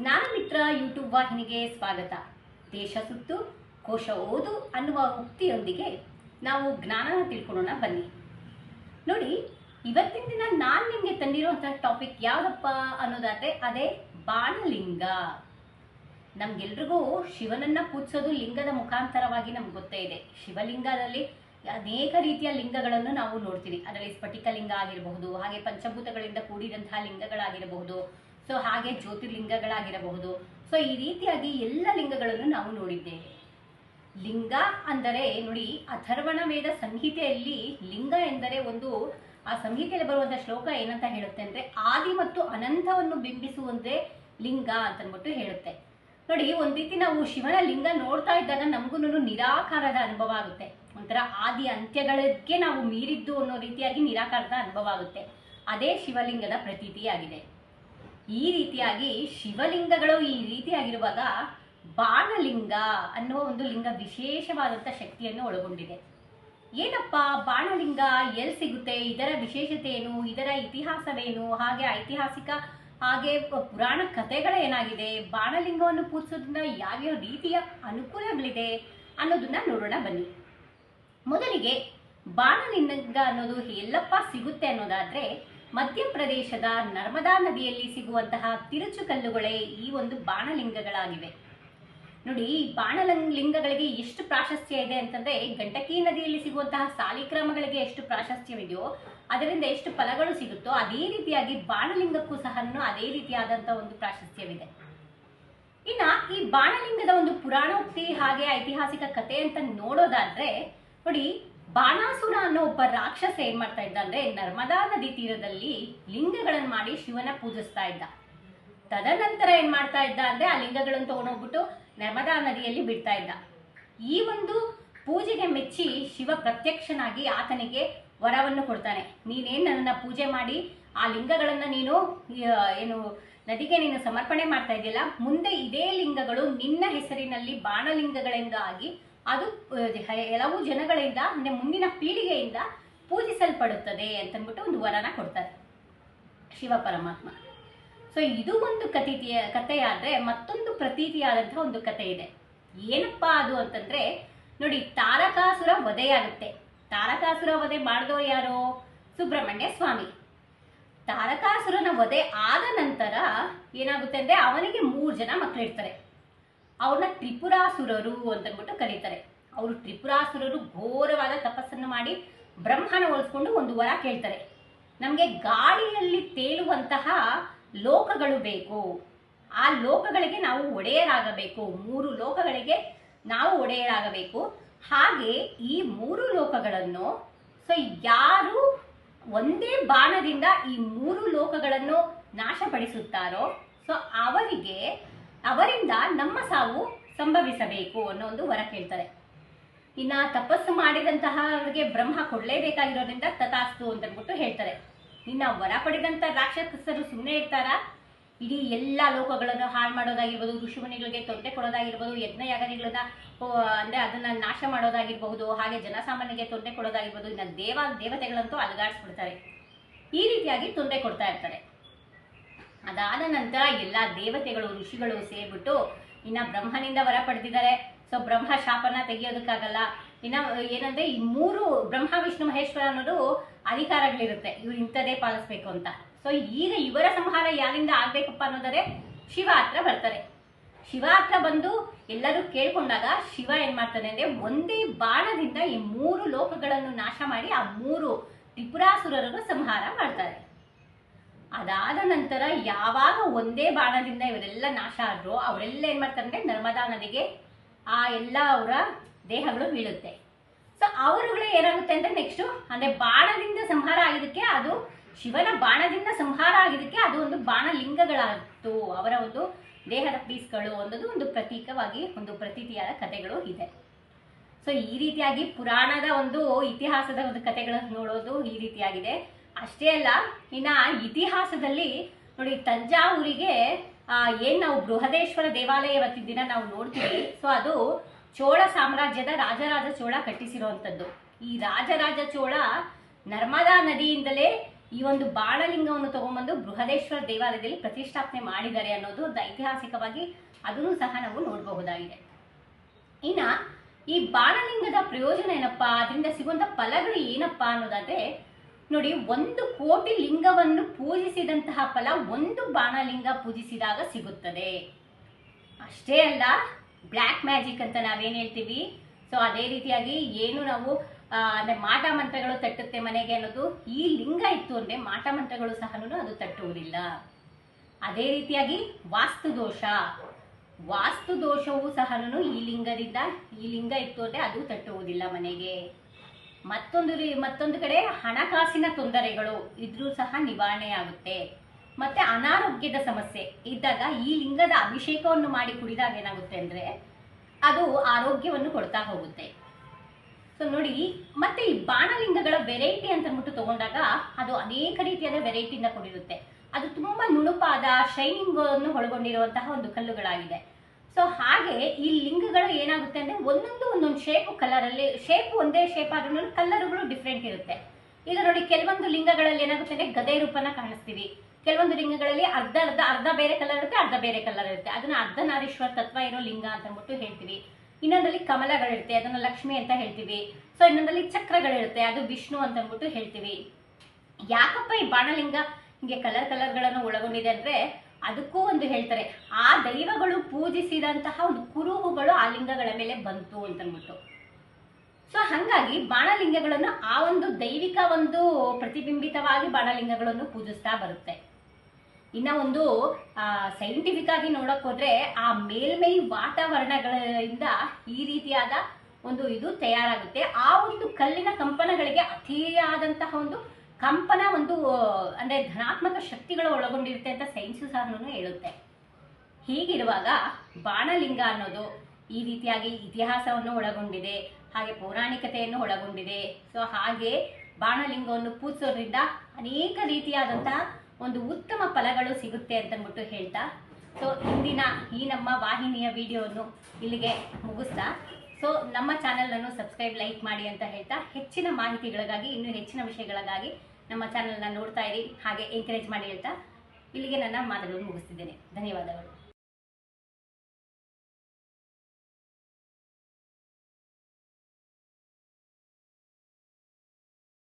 ಜ್ಞಾನಮಿತ್ರ YouTube ವಾಹಿನಿಗೆ ಸ್ವಾಗತ. ದೇಶ ಸುತ್ತು, ಕೋಶ ಓದು ಅನ್ನುವ ಉಕ್ತಿಯೊಂದಿಗೆ ನಾವು ಜ್ಞಾನನ ತಿಳ್ಕೊಳ್ಳೋಣ, ಬನ್ನಿ. ನೋಡಿ, ಇವತ್ತಿನ ದಿನ ನಾನು ನಿಮಗೆ ತಂದಿರುವಂತಹ ಟಾಪಿಕ್ ಯಾವುದಪ್ಪ ಅನ್ನೋದಾದ್ರೆ ಅದೇ ಬಾಣಲಿಂಗ. ನಮ್ಗೆಲ್ರಿಗೂ ಶಿವನನ್ನ ಪೂಜಿಸೋದು ಲಿಂಗದ ಮುಖಾಂತರವಾಗಿ ನಮ್ಗೆ ಗೊತ್ತೇ ಇದೆ. ಶಿವಲಿಂಗದಲ್ಲಿ ಅನೇಕ ರೀತಿಯ ಲಿಂಗಗಳನ್ನು ನಾವು ನೋಡ್ತೀವಿ. ಅದರಲ್ಲಿ ಸ್ಫಟಿಕ ಲಿಂಗ ಆಗಿರಬಹುದು, ಹಾಗೆ ಪಂಚಭೂತಗಳಿಂದ ಕೂಡಿದಂತಹ ಲಿಂಗಗಳಾಗಿರಬಹುದು. ಸೊ ಹಾಗೆ ಜ್ಯೋತಿರ್ಲಿಂಗಗಳಾಗಿರಬಹುದು. ಸೊ ಈ ರೀತಿಯಾಗಿ ಎಲ್ಲ ಲಿಂಗಗಳನ್ನು ನಾವು ನೋಡಿದ್ದೇವೆ. ಲಿಂಗ ಅಂದರೆ ನೋಡಿ, ಅಥರ್ವಣ ವೇದ ಸಂಹಿತೆಯಲ್ಲಿ ಲಿಂಗ ಎಂದರೆ ಒಂದು, ಆ ಸಂಹಿತೆಯಲ್ಲಿ ಬರುವಂತಹ ಶ್ಲೋಕ ಏನಂತ ಹೇಳುತ್ತೆ ಅಂದ್ರೆ, ಆದಿ ಮತ್ತು ಅನಂತವನ್ನು ಬಿಂಬಿಸುವಂತೆ ಲಿಂಗ ಅಂತ ಅಂದ್ಬಿಟ್ಟು ಹೇಳುತ್ತೆ. ನೋಡಿ, ಒಂದ್ ರೀತಿ ನಾವು ಶಿವನ ಲಿಂಗ ನೋಡ್ತಾ ಇದ್ದಾಗ ನಮಗೂ ನಿರಾಕಾರದ ಅನುಭವ ಆಗುತ್ತೆ. ಒಂಥರ ಆದಿ ಅಂತ್ಯಗಳಿಗೆ ನಾವು ಮೀರಿದ್ದು ಅನ್ನೋ ರೀತಿಯಾಗಿ ನಿರಾಕಾರದ ಅನುಭವ ಆಗುತ್ತೆ. ಅದೇ ಶಿವಲಿಂಗದ ಪ್ರತೀತಿಯಾಗಿದೆ. ಈ ರೀತಿಯಾಗಿ ಶಿವಲಿಂಗಗಳು ಈ ರೀತಿಯಾಗಿರುವಾಗ ಬಾಣಲಿಂಗ ಅನ್ನುವ ಒಂದು ಲಿಂಗ ವಿಶೇಷವಾದಂಥ ಶಕ್ತಿಯನ್ನು ಒಳಗೊಂಡಿದೆ. ಏನಪ್ಪ, ಬಾಣಲಿಂಗ ಎಲ್ಲಿ ಸಿಗುತ್ತೆ? ಇದರ ವಿಶೇಷತೆ ಏನು ಇದರ ಇತಿಹಾಸವೇನು? ಹಾಗೆ ಐತಿಹಾಸಿಕ, ಹಾಗೆ ಪುರಾಣ ಕಥೆಗಳು ಏನಾಗಿದೆ? ಬಾಣಲಿಂಗವನ್ನು ಪೂಜಿಸೋದ್ರಿಂದ ಯಾವ್ಯಾವ ರೀತಿಯ ಅನುಕೂಲಗಳಿದೆ ಅನ್ನೋದನ್ನ ನೋಡೋಣ ಬನ್ನಿ. ಮೊದಲಿಗೆ ಬಾಣಲಿಂಗ ಅನ್ನೋದು ಎಲ್ಲಪ್ಪ ಸಿಗುತ್ತೆ ಅನ್ನೋದಾದ್ರೆ ಮಧ್ಯಪ್ರದೇಶದ ನರ್ಮದಾ ನದಿಯಲ್ಲಿ ಸಿಗುವಂತಹ ತಿರುಚುಕಲ್ಲುಗಳೇ ಈ ಒಂದು ಬಾಣಲಿಂಗಗಳಾಗಿವೆ. ನೋಡಿ, ಈ ಬಾಣಲಿಂಗಗಳಿಗೆ ಎಷ್ಟು ಪ್ರಾಶಸ್ತ್ಯ ಇದೆ ಅಂತಂದ್ರೆ ಗಂಟಕಿ ನದಿಯಲ್ಲಿ ಸಿಗುವಂತಹ ಸಾಲಿಗ್ರಾಮಗಳಿಗೆ ಎಷ್ಟು ಪ್ರಾಶಸ್ತ್ಯವಿದೆಯೋ, ಅದರಿಂದ ಎಷ್ಟು ಫಲಗಳು ಸಿಗುತ್ತೋ ಅದೇ ರೀತಿಯಾಗಿ ಬಾಣಲಿಂಗಕ್ಕೂ ಸಹ ಅದೇ ರೀತಿಯಾದಂತಹ ಒಂದು ಪ್ರಾಶಸ್ತ್ಯವಿದೆ. ಇನ್ನ ಈ ಬಾಣಲಿಂಗದ ಒಂದು ಪುರಾಣೋಕ್ತಿ ಹಾಗೆ ಐತಿಹಾಸಿಕ ಕಥೆ ಅಂತ ನೋಡೋದಾದ್ರೆ, ನೋಡಿ ಬಾಣಾಸುರ ಅನ್ನೋ ಒಬ್ಬ ರಾಕ್ಷಸ ಏನ್ ಮಾಡ್ತಾ ಇದ್ದ ಅಂದ್ರೆ ನರ್ಮದಾ ನದಿ ತೀರದಲ್ಲಿ ಲಿಂಗಗಳನ್ನು ಮಾಡಿ ಶಿವನ ಪೂಜಿಸ್ತಾ ಇದ್ದ. ತದನಂತರ ಏನ್ ಮಾಡ್ತಾ ಇದ್ದ ಅಂದ್ರೆ ಆ ಲಿಂಗಗಳನ್ನು ತಗೊಂಡೋಗ್ಬಿಟ್ಟು ನರ್ಮದಾ ನದಿಯಲ್ಲಿ ಬಿಡ್ತಾ ಇದ್ದ. ಈ ಒಂದು ಪೂಜೆಗೆ ಮೆಚ್ಚಿ ಶಿವ ಪ್ರತ್ಯಕ್ಷನಾಗಿ ಆತನಿಗೆ ವರವನ್ನು ಕೊಡ್ತಾನೆ. ನೀನೇನ್ ನನ್ನನ್ನ ಪೂಜೆ ಮಾಡಿ, ಆ ಲಿಂಗಗಳನ್ನ ನೀನು ಏನು, ನದಿಗೆ ನೀನು ಸಮರ್ಪಣೆ ಮಾಡ್ತಾ ಇದೆಯಲ್ಲ, ಮುಂದೆ ಇದೇ ಲಿಂಗಗಳು ನಿನ್ನ ಹೆಸರಿನಲ್ಲಿ ಬಾಣಲಿಂಗಗಳಿಂದ ಆಗಿ ಅದು ಕೆಲವು ಜನಗಳಿಂದ, ಅಂದ್ರೆ ಮುಂದಿನ ಪೀಳಿಗೆಯಿಂದ ಪೂಜಿಸಲ್ಪಡುತ್ತದೆ ಅಂತಂದ್ಬಿಟ್ಟು ಒಂದು ವರನ ಕೊಡ್ತಾರೆ. ಶಿವ ಪರಮಾತ್ಮ. ಸೊ ಇದು ಒಂದು ಕಥಿತಿಯ, ಕಥೆಯಾದರೆ ಮತ್ತೊಂದು ಪ್ರತೀತಿಯಾದಂತಹ ಒಂದು ಕಥೆ ಇದೆ. ಏನಪ್ಪಾ ಅದು ಅಂತಂದ್ರೆ, ನೋಡಿ, ತಾರಕಾಸುರ ವಧೆಯಾಗುತ್ತೆ. ತಾರಕಾಸುರ ವಧೆ ಮಾಡಿದವರು ಯಾರು? ಸುಬ್ರಹ್ಮಣ್ಯ ಸ್ವಾಮಿ. ತಾರಕಾಸುರನ ವಧೆ ಆದ ನಂತರ ಏನಾಗುತ್ತೆ ಅಂದ್ರೆ, ಅವನಿಗೆ ಮೂರು ಜನ ಮಕ್ಕಳಿರ್ತಾರೆ ಅವ್ರನ್ನ ತ್ರಿಪುರಾಸುರರು ಅಂತಂದ್ಬಿಟ್ಟು ಕರೀತಾರೆ. ಅವರು ತ್ರಿಪುರಾಸುರರು ಘೋರವಾದ ತಪಸ್ಸನ್ನು ಮಾಡಿ ಬ್ರಹ್ಮನ ಹೋಲಿಸ್ಕೊಂಡು ಒಂದು ವರ ಕೇಳ್ತಾರೆ. ನಮಗೆ ಗಾಳಿಯಲ್ಲಿ ತೇಲುವಂತಹ ಲೋಕಗಳು ಬೇಕು. ಆ ಲೋಕಗಳಿಗೆ ನಾವು ಒಡೆಯರಾಗಬೇಕು. ಮೂರು ಲೋಕಗಳಿಗೆ ನಾವು ಒಡೆಯರಾಗಬೇಕು. ಹಾಗೆ ಈ ಮೂರು ಲೋಕಗಳನ್ನು, ಸೊ ಯಾರು ಒಂದೇ ಬಾಣದಿಂದ ಈ ಮೂರು ಲೋಕಗಳನ್ನು ನಾಶಪಡಿಸುತ್ತಾರೋ, ಸೊ ಅವರಿಗೆ ಅವರಿಂದ ನಮ್ಮ ಸಾವು ಸಂಭವಿಸಬೇಕು ಅನ್ನೋ ಒಂದು ವರ ಕೇಳ್ತಾರೆ. ಇನ್ನ ತಪಸ್ಸು ಮಾಡಿದಂತಹ ಅವರಿಗೆ ಬ್ರಹ್ಮ ಕೊಡ್ಲೇಬೇಕಾಗಿರೋದ್ರಿಂದ ತಥಾಸ್ತು ಅಂತ ಅಂದ್ಬಿಟ್ಟು ಹೇಳ್ತಾರೆ. ಇನ್ನ ವರ ಪಡೆದಂತ ರಾಕ್ಷಸರು ಸುಮ್ಮನೆ ಇರ್ತಾರ? ಇಡೀ ಎಲ್ಲಾ ಲೋಕಗಳನ್ನು ಹಾಳು ಮಾಡೋದಾಗಿರ್ಬೋದು, ಋಷಿಮುನಿಗಳಿಗೆ ತೊಂದರೆ ಕೊಡೋದಾಗಿರ್ಬೋದು, ಯಜ್ಞ ಯಾಗಗಳನ್ನ ಅಂದ್ರೆ ಅದನ್ನ ನಾಶ ಮಾಡೋದಾಗಿರ್ಬಹುದು, ಹಾಗೆ ಜನಸಾಮಾನ್ಯರಿಗೆ ತೊಂದರೆ ಕೊಡೋದಾಗಿರ್ಬೋದು, ಇನ್ನ ದೇವ, ದೇವತೆಗಳಂತೂ ಅಲಗಾಡಿಸ್ಬಿಡ್ತಾರೆ. ಈ ರೀತಿಯಾಗಿ ತೊಂದರೆ ಕೊಡ್ತಾ ಇರ್ತಾರೆ. ಅದಾದ ನಂತರ ಎಲ್ಲ ದೇವತೆಗಳು, ಋಷಿಗಳು ಸೇರ್ಬಿಟ್ಟು ಇನ್ನ ಬ್ರಹ್ಮನಿಂದ ವರ ಪಡೆದಿದ್ದಾರೆ. ಸೊ ಬ್ರಹ್ಮ ಶಾಪನ ತೆಗಿಯೋದಕ್ಕಾಗಲ್ಲ. ಇನ್ನ ಏನಂದ್ರೆ ಈ ಮೂರು ಬ್ರಹ್ಮ, ವಿಷ್ಣು, ಮಹೇಶ್ವರ ಅನ್ನೋದು ಅಧಿಕಾರಗಳಿರುತ್ತೆ. ಇವ್ರು ಇಂಥದೇ ಪಾಲಿಸ್ಬೇಕು ಅಂತ. ಸೊ ಈಗ ಇವರ ಸಂಹಾರ ಯಾರಿಂದ ಆಗ್ಬೇಕಪ್ಪ ಅನ್ನೋದರೆ ಶಿವ ಹತ್ರ ಬರ್ತಾರೆ. ಶಿವ ಹತ್ರ ಬಂದು ಎಲ್ಲರೂ ಕೇಳ್ಕೊಂಡಾಗ ಶಿವ ಏನ್ ಮಾಡ್ತಾನೆ ಅಂದ್ರೆ ಒಂದೇ ಬಾಣದಿಂದ ಈ ಮೂರು ಲೋಕಗಳನ್ನು ನಾಶ ಮಾಡಿ ಆ ಮೂರು ತ್ರಿಪುರಾಸುರರನ್ನು ಸಂಹಾರ ಮಾಡ್ತಾರೆ. ಅದಾದ ನಂತರ ಯಾವಾಗ ಒಂದೇ ಬಾಣದಿಂದ ಇವರೆಲ್ಲ ನಾಶ ಆದ್ರೋ ಅವರೆಲ್ಲ ಏನ್ ಮಾಡ್ತಾರೆ ನರ್ಮದಾ ನದಿಗೆ ಆ ಎಲ್ಲ ಅವರ ದೇಹಗಳು ಬೀಳುತ್ತೆ. ಸೊ ಅವರುಗಳು ಏನಾಗುತ್ತೆ ಅಂದ್ರೆ ನೆಕ್ಸ್ಟ್ ಅಂದ್ರೆ ಬಾಣದಿಂದ ಸಂಹಾರ ಆಗಿದ್ದಕ್ಕೆ ಅದು ಶಿವನ ಬಾಣದಿಂದ ಸಂಹಾರ ಆಗಿದ್ದಕ್ಕೆ ಅದು ಒಂದು ಬಾಣಲಿಂಗಗಳಾಗಿತ್ತು ಅವರ ಒಂದು ದೇಹದ ಪೀಸ್ಗಳು ಅನ್ನೋದು ಒಂದು ಪ್ರತೀಕವಾಗಿ ಒಂದು ಪ್ರತೀತಿಯಾದ ಕಥೆಗಳು ಇದೆ. ಸೊ ಈ ರೀತಿಯಾಗಿ ಪುರಾಣದ ಒಂದು ಇತಿಹಾಸದ ಒಂದು ಕಥೆಗಳನ್ನು ನೋಡೋದು ಈ ರೀತಿಯಾಗಿದೆ. ಅಷ್ಟೇ ಅಲ್ಲ, ಇನ್ನ ಇತಿಹಾಸದಲ್ಲಿ ನೋಡಿ ತಂಜಾವೂರಿಗೆ ಏನ್ ನಾವು ಬೃಹದೇಶ್ವರ ದೇವಾಲಯ ಇವತ್ತಿನ ನಾವು ನೋಡ್ತೀವಿ, ಸೊ ಅದು ಚೋಳ ಸಾಮ್ರಾಜ್ಯದ ರಾಜರಾಜ ಚೋಳ ಕಟ್ಟಿಸಿರುವಂಥದ್ದು ಈ ರಾಜರಾಜ ಚೋಳ ನರ್ಮದಾ ನದಿಯಿಂದಲೇ ಈ ಒಂದು ಬಾಣಲಿಂಗವನ್ನು ತಗೊಂಡ್ಬಂದು ಬೃಹದೇಶ್ವರ ದೇವಾಲಯದಲ್ಲಿ ಪ್ರತಿಷ್ಠಾಪನೆ ಮಾಡಿದ್ದಾರೆ ಅನ್ನೋದು ಒಂದು ಐತಿಹಾಸಿಕವಾಗಿ ಅದನ್ನು ಸಹ ನಾವು ನೋಡಬಹುದಾಗಿದೆ. ಇನ್ನ ಈ ಬಾಣಲಿಂಗದ ಪ್ರಯೋಜನ ಏನಪ್ಪಾ? ಅದರಿಂದ ಸಿಗುವಂಥ ಫಲಗಳು ಏನಪ್ಪಾ ಅನ್ನೋದಾದ್ರೆ ನೋಡಿ, ಒಂದು ಕೋಟಿ ಲಿಂಗವನ್ನು ಪೂಜಿಸಿದಂತಹ ಫಲ ಒಂದು ಬಾಣಲಿಂಗ ಪೂಜಿಸಿದಾಗ ಸಿಗುತ್ತದೆ. ಅಷ್ಟೇ ಅಲ್ಲ, ಬ್ಲ್ಯಾಕ್ ಮ್ಯಾಜಿಕ್ ಅಂತ ನಾವೇನು ಹೇಳ್ತೀವಿ? ಸೊ ಅದೇ ರೀತಿಯಾಗಿ ಏನು ನಾವು ಅಂದರೆ ಮಾಟ ಮಂತ್ರಗಳು ತಟ್ಟುತ್ತೆ ಮನೆಗೆ ಅನ್ನೋದು, ಈ ಲಿಂಗ ಇತ್ತು ಅಂದ್ರೆ ಮಾಟ ಮಂತ್ರಗಳು ಸಹ ಅದು ತಟ್ಟುವುದಿಲ್ಲ. ಅದೇ ರೀತಿಯಾಗಿ ವಾಸ್ತು ದೋಷ ವಾಸ್ತು ದೋಷವೂ ಸಹ ಈ ಲಿಂಗದಿಂದ, ಈ ಲಿಂಗ ಇತ್ತು ಅಂದ್ರೆ ಅದು ತಟ್ಟುವುದಿಲ್ಲ ಮನೆಗೆ. ಮತ್ತೊಂದು ಮತ್ತೊಂದು ಕಡೆ ಹಣಕಾಸಿನ ತೊಂದರೆಗಳು ಇದ್ರೂ ಸಹ ನಿವಾರಣೆ ಆಗುತ್ತೆ ಮತ್ತೆ ಅನಾರೋಗ್ಯದ ಸಮಸ್ಯೆ ಇದ್ದಾಗ ಈ ಲಿಂಗದ ಅಭಿಷೇಕವನ್ನು ಮಾಡಿ ಕುಡಿದಾಗ ಏನಾಗುತ್ತೆ ಅಂದ್ರೆ ಅದು ಆರೋಗ್ಯವನ್ನು ಕೊಡ್ತಾ ಹೋಗುತ್ತೆ. ಸೊ ನೋಡಿ, ಮತ್ತೆ ಈ ಬಾಣಲಿಂಗಗಳ ವೆರೈಟಿ ಅಂತ ಅಂದ್ಬಿಟ್ಟು ತಗೊಂಡಾಗ ಅದು ಅನೇಕ ರೀತಿಯಾದ ವೆರೈಟಿಯಿಂದ ಕೊಡಿರುತ್ತೆ. ಅದು ತುಂಬಾ ನುಣುಪಾದ ಶೈನಿಂಗ್ ಅನ್ನು ಒಳಗೊಂಡಿರುವಂತಹ ಒಂದು ಕಲ್ಲುಗಳಾಗಿದೆ. ಸೊ ಹಾಗೆ ಈ ಲಿಂಗಗಳು ಏನಾಗುತ್ತೆ ಅಂದ್ರೆ ಒಂದೊಂದು ಒಂದೊಂದು ಶೇಪ್ ಕಲರ್ ಅಲ್ಲಿ ಶೇಪ್ ಒಂದೇ ಶೇಪ್ ಆದ್ರೂ ಕಲರ್ಗಳು ಡಿಫ್ರೆಂಟ್ ಇರುತ್ತೆ. ಈಗ ನೋಡಿ ಕೆಲವೊಂದು ಲಿಂಗಗಳಲ್ಲಿ ಏನಾಗುತ್ತೆ ಅಂದ್ರೆ ಗದೆ ರೂಪನ ಕಾಣಿಸ್ತೀವಿ. ಕೆಲವೊಂದು ಲಿಂಗಗಳಲ್ಲಿ ಅರ್ಧ ಅರ್ಧ ಅರ್ಧ ಬೇರೆ ಕಲರ್ ಇರುತ್ತೆ, ಅರ್ಧ ಬೇರೆ ಕಲರ್ ಇರುತ್ತೆ. ಅದನ್ನ ಅರ್ಧನಾರೀಶ್ವರ ತತ್ವ ಇರೋ ಲಿಂಗ ಅಂತ ಅಂದ್ಬಿಟ್ಟು ಹೇಳ್ತೀವಿ. ಇನ್ನೊಂದಲ್ಲಿ ಕಮಲಗಳಿರುತ್ತೆ ಅದನ್ನ ಲಕ್ಷ್ಮಿ ಅಂತ ಹೇಳ್ತೀವಿ. ಸೊ ಇನ್ನೊಂದಲ್ಲಿ ಚಕ್ರಗಳಿರುತ್ತೆ ಅದು ವಿಷ್ಣು ಅಂತ ಅಂದ್ಬಿಟ್ಟು ಹೇಳ್ತೀವಿ. ಯಾಕಪ್ಪ ಈ ಬಾಣಲಿಂಗ ಹಿಂಗೆ ಕಲರ್ ಕಲರ್ಗಳನ್ನು ಒಳಗೊಂಡಿದೆ ಅಂದ್ರೆ ಅದಕ್ಕೂ ಒಂದು ಹೇಳ್ತಾರೆ, ಆ ದೈವಗಳು ಪೂಜಿಸಿದಂತಹ ಒಂದು ಕುರುಹುಗಳು ಆ ಲಿಂಗಗಳ ಮೇಲೆ ಬಂತು ಅಂತ ಸೊ ಹಂಗಾಗಿ ಬಾಣಲಿಂಗಗಳನ್ನು ಆ ಒಂದು ದೈವಿಕ ಒಂದು ಪ್ರತಿಬಿಂಬಿತವಾಗಿ ಬಾಣಲಿಂಗಗಳನ್ನು ಪೂಜಿಸ್ತಾ ಬರುತ್ತೆ. ಇನ್ನ ಒಂದು ಸೈಂಟಿಫಿಕ್ ಆಗಿ ನೋಡಕ್ ಹೋದ್ರೆ ಆ ಮೇಲ್ಮೈ ವಾತಾವರಣಗಳಿಂದ ಈ ರೀತಿಯಾದ ಒಂದು ಇದು ತಯಾರಾಗುತ್ತೆ. ಆ ಒಂದು ಕಲ್ಲಿನ ಕಂಪನಗಳಿಗೆ ಅತಿಯಾದಂತಹ ಒಂದು ಕಂಪನ ಒಂದು, ಅಂದ್ರೆ ಧನಾತ್ಮಕ ಶಕ್ತಿಗಳು ಒಳಗೊಂಡಿರುತ್ತೆ ಅಂತ ಸೈನ್ಸು ಸಹ ಹೇಳುತ್ತೆ. ಹೀಗಿರುವಾಗ ಬಾಣಲಿಂಗ ಅನ್ನೋದು ಈ ರೀತಿಯಾಗಿ ಇತಿಹಾಸವನ್ನು ಒಳಗೊಂಡಿದೆ, ಹಾಗೆ ಪೌರಾಣಿಕತೆಯನ್ನು ಒಳಗೊಂಡಿದೆ. ಸೊ ಹಾಗೆ ಬಾಣಲಿಂಗವನ್ನು ಪೂಜಿಸೋದ್ರಿಂದ ಅನೇಕ ರೀತಿಯಾದಂತಹ ಒಂದು ಉತ್ತಮ ಫಲಗಳು ಸಿಗುತ್ತೆ ಅಂತ ಅಂದ್ಬಿಟ್ಟು ಹೇಳ್ತಾ ಸೊ ಇಂದಿನ ಈ ನಮ್ಮ ವಾಹಿನಿಯ ವಿಡಿಯೋವನ್ನು ಇಲ್ಲಿಗೆ ಮುಗಿಸ್ತಾ ಸೊ ನಮ್ಮ ಚಾನಲನ್ನು ಸಬ್ಸ್ಕ್ರೈಬ್ ಲೈಕ್ ಮಾಡಿ ಅಂತ ಹೇಳ್ತಾ, ಹೆಚ್ಚಿನ ಮಾಹಿತಿಗಳಿಗಾಗಿ, ಇನ್ನೂ ಹೆಚ್ಚಿನ ವಿಷಯಗಳಿಗಾಗಿ ನಮ್ಮ ಚಾನಲ್ನ ನೋಡ್ತಾ ಇರಿ ಹಾಗೆ ಎಂಕರೇಜ್ ಮಾಡಿ ಹೇಳ್ತಾ ಇಲ್ಲಿಗೆ ನನ್ನ ಮಾತುಗಳನ್ನು ಮುಗಿಸ್ತಿದ್ದೇನೆ. ಧನ್ಯವಾದಗಳು.